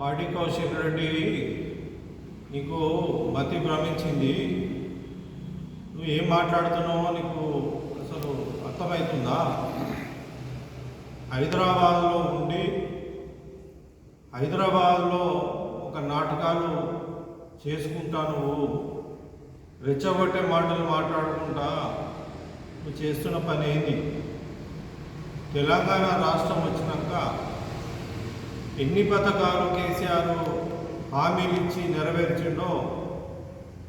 పాటి కౌశిక్ రెడ్డి నీకు మతి భ్రమించింది. నువ్వు ఏం మాట్లాడుతున్నావో నీకు అసలు అర్థమవుతుందా? హైదరాబాద్లో ఉండి హైదరాబాద్లో ఒక నాటకాలు చేసుకుంటా నువ్వు. రెచ్చగొట్టే మాటలు మాట్లాడుకుంటా నువ్వు చేస్తున్న పని ఏంది? తెలంగాణ రాష్ట్రం వచ్చినాక ఎన్ని పథకాలు కేసీఆర్ హామీలు ఇచ్చి నెరవేర్చిండో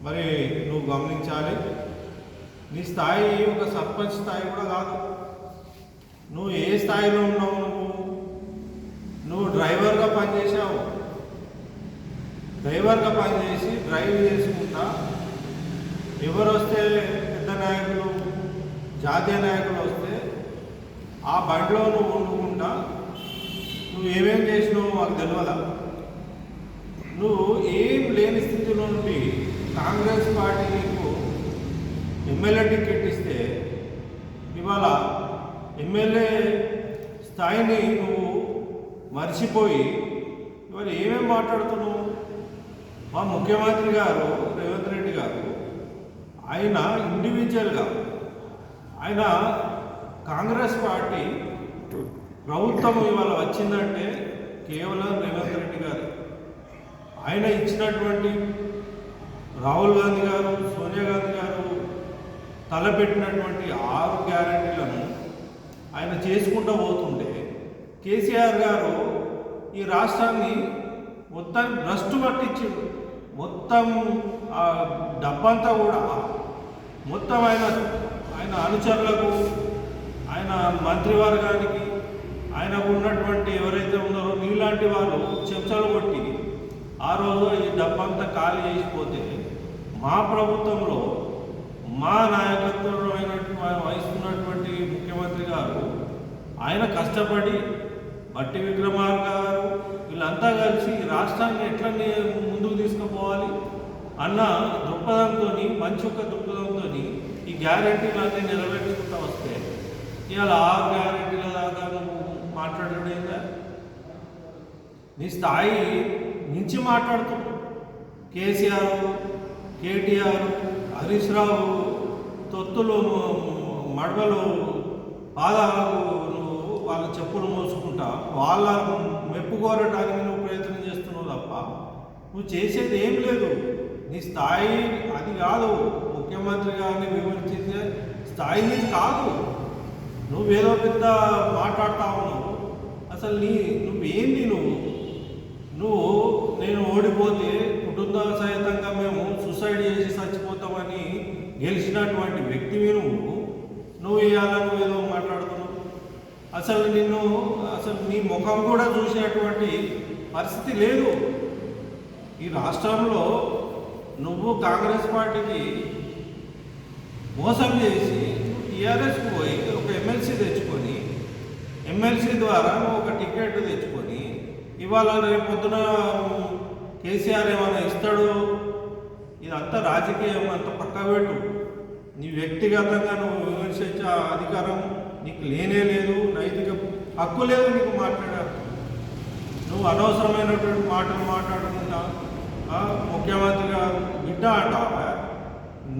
మరి నువ్వు గమనించాలి. నీ స్థాయి ఒక సర్పంచ్ స్థాయి కూడా కాదు. నువ్వు ఏ స్థాయిలో ఉన్నావు నువ్వు? నువ్వు డ్రైవర్గా పనిచేసావు డ్రైవర్గా పనిచేసి డ్రైవ్ చేసుకుంటా. ఎవరు వస్తే పెద్ద నాయకులు జాతీయ నాయకులు వస్తే ఆ బండిలో నువ్వు వండుకుంటా. ఏమేం చేసినావు మాకు తెలియదా నువ్వు ఏం లేని స్థితిలో నుండి కాంగ్రెస్ పార్టీ నీకు ఎమ్మెల్యే టికెట్ ఇస్తే ఇవాళ ఎమ్మెల్యే స్థాయిని నువ్వు మర్చిపోయి ఇవాళ ఏమేమి మాట్లాడుతున్నావు? మా ముఖ్యమంత్రి గారు రేవంత్ రెడ్డి గారు ఆయన ఇండివిజువల్గా ఆయన కాంగ్రెస్ పార్టీ ప్రభుత్వం ఇవాళ వచ్చిందంటే కేవలం రేవంత్ రెడ్డి గారు. ఆయన ఇచ్చినటువంటి రాహుల్ గాంధీ గారు సోనియా గాంధీ గారు తలపెట్టినటువంటి ఆరు గ్యారంటీలను ఆయన చేసుకుంటూ పోతుంటే కేసీఆర్ గారు ఈ రాష్ట్రాన్ని మొత్తం భ్రష్టు పట్టించిండు. మొత్తం ఆ డబ్బంతా కూడా మొత్తం ఆయన ఆయన అనుచరులకు ఆయన మంత్రివర్గానికి ఆయనకు ఉన్నటువంటి ఎవరైతే ఉన్నారో నీలాంటి వారు చెంచాలు కొట్టి ఆ రోజు ఈ డబ్బంతా ఖాళీ చేసిపోతే మా ప్రభుత్వంలో మా నాయకత్వంలో అయినటువంటి వహిస్తున్నటువంటి ముఖ్యమంత్రి గారు ఆయన కష్టపడి బట్టి విక్రమార్ గారు వీళ్ళంతా కలిసి రాష్ట్రాన్ని ఎట్లని ముందుకు తీసుకుపోవాలి అన్న దృక్పథంతో మంచి ఒక దృక్పథంతో ఈ గ్యారంటీలన్నీ నిలబెట్టుకుంటూ వస్తే ఇవాళ ఆరు గ్యారంటీల దాకా నువ్వు మాట్లాడేదా నీ స్థాయి మించి మాట్లాడుతున్నావు కేసీఆర్ కేటీఆర్ హరీష్ రావు తొత్తులు మడవలు పాదాలు నువ్వు వాళ్ళ చెప్పులు మోసుకుంటా వాళ్ళ మెప్పు కోరడానికి నువ్వు ప్రయత్నం చేస్తున్నావు తప్ప నువ్వు చేసేది ఏం లేదు. నీ స్థాయి అది కాదు. ముఖ్యమంత్రి గారిని విమర్శించే స్థాయి నీది కాదు. నువ్వేదో పెద్ద మాట్లాడుతా ఉన్నావు. అసలు నీ నువ్వేంటి నువ్వు? నువ్వు నేను ఓడిపోతే కుటుంబ సహితంగా మేము సూసైడ్ చేసి చచ్చిపోతామని గెలిచినటువంటి వ్యక్తివి నువ్వు. నువ్వు ఇవాళ నువ్వు ఏదో మాట్లాడుతున్నావు. అసలు నిన్ను అసలు నీ ముఖం కూడా చూసేటువంటి పరిస్థితి లేదు. ఈ రాష్ట్రంలో నువ్వు కాంగ్రెస్ పార్టీకి మోసం చేసి టీఆర్ఎస్కి పోయి ఒక ఎమ్మెల్సీ తెచ్చుకొని ఎమ్మెల్సీ ద్వారా ఒక టికెట్ తెచ్చుకొని ఇవాళ రేపు పొద్దున కేసీఆర్ ఏమైనా ఇస్తాడు? ఇదంతా రాజకీయం అంత పక్క పెట్టు. నీ వ్యక్తిగతంగా నువ్వు విమర్శించే అధికారం నీకు లేనే లేదు నైతిక హక్కు లేదు నీకు మాట్లాడారు నువ్వు అనవసరమైనటువంటి మాటలు మాట్లాడుకుంటా ముఖ్యమంత్రి గారు బిడ్డ అంటావా?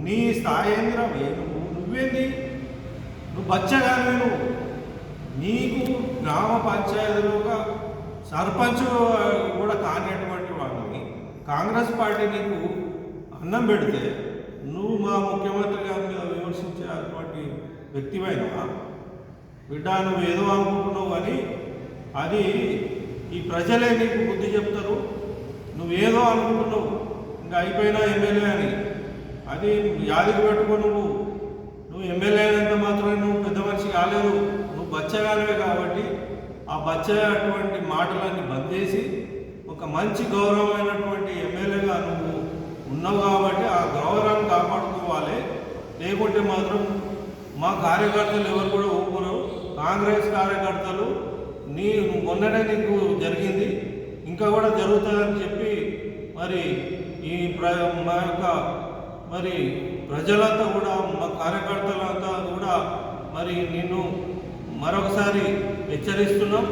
నీ స్థాయి ఏందిరా నువ్వు నువ్వేంది? నువ్వు బచ్చగానే నువ్వు. నీకు గ్రామ పంచాయతీలోగా సర్పంచ్ కూడా కానిటువంటి వాళ్ళని కాంగ్రెస్ పార్టీ నీకు అన్నం పెడితే నువ్వు మా ముఖ్యమంత్రి గారి మీద విమర్శించేటువంటి వ్యక్తివైనా బిడ్డ నువ్వు ఏదో అనుకుంటున్నావు కానీ అది ఈ ప్రజలే నీకు బుద్ధి చెప్తారు. నువ్వేదో అనుకుంటున్నావు. ఇంకా అయిపోయినా ఎమ్మెల్యే అని. అది యాదికి పెట్టుకో నువ్వు. నువ్వు ఎమ్మెల్యే అయినంత మాత్రమే నువ్వు పెద్ద మనిషి కాలేదు నువ్వు కాబట్టి ఆ బచ్చ అటువంటి మాటలన్నీ బంద్ చేసి ఒక మంచి గౌరవమైనటువంటి ఎమ్మెల్యేగా నువ్వు ఉన్నావు కాబట్టి ఆ గౌరవాన్ని కాపాడుకోవాలి. లేకుంటే మాత్రం మా కార్యకర్తలు ఎవరు కూడా ఊపురు కాంగ్రెస్ కార్యకర్తలు నీ మొన్ననే నీకు జరిగింది ఇంకా కూడా జరుగుతుందని చెప్పి మరి ఈ ప్ర మా యొక్క మరి ప్రజలంతా కూడా మా కార్యకర్తలంతా కూడా మరి నిన్ను మరొకసారి హెచ్చరిస్తున్నాం.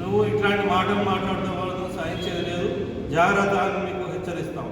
నువ్వు ఇట్లాంటి మాటలు మాట్లాడడం వల్ల సహించేది లేదు. జాగ్రత్త అని మీకు హెచ్చరిస్తాం.